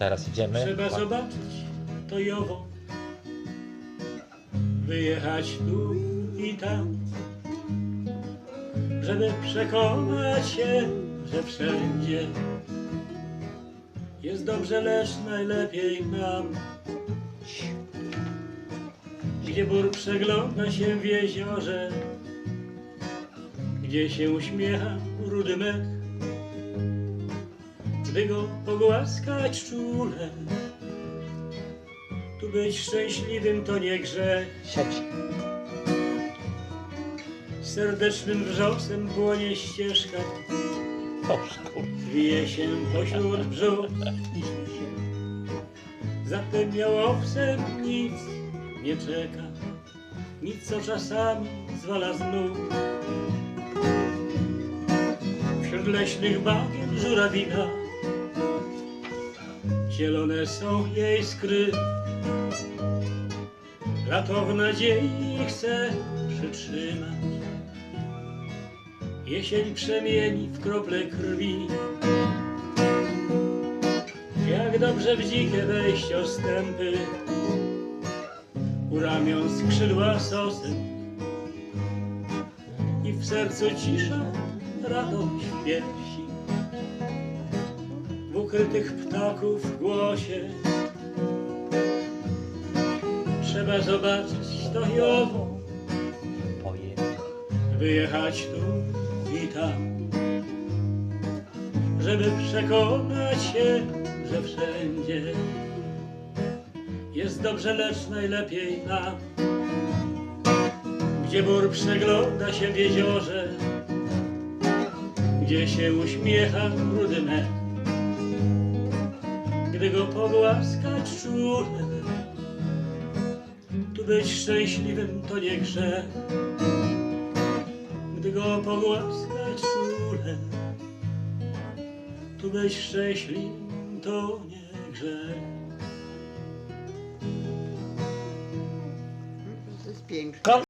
Teraz idziemy. Trzeba zobaczyć to i owo. Wyjechać tu i tam. Żeby przekonać się, że wszędzie jest dobrze, lecz najlepiej nam. Gdzie bór przegląda się w jeziorze, gdzie się uśmiecha rudy mech, by go pogłaskać czule. Tu być szczęśliwym to nie grzech, Siedź. serdecznym wrzosem płonie ścieżka, wije się pośród brzóz. Zatem miałowcem nic nie czeka, nic co czasami zwala z nóg. Wśród leśnych bagien żurawina, zielone są jej skry. Lato w nadziei chce przytrzymać, jesień przemieni w krople krwi. Jak dobrze w dzikie wejść ostępy, u ramion skrzydła sosy i w sercu cisza, radość piersi. W ukrytych ptaków głosie. Trzeba zobaczyć to i owo, wyjechać tu i tam, żeby przekonać się, że wszędzie jest dobrze, lecz najlepiej nam. Gdzie bór przegląda się w jeziorze, gdzie się uśmiecha rudy mech, gdy go pogłaskać czule, tu być szczęśliwym to nie grzech gdy go pogłaskać czule. Tu być szczęśliwym to nie grzech. To jest piękne.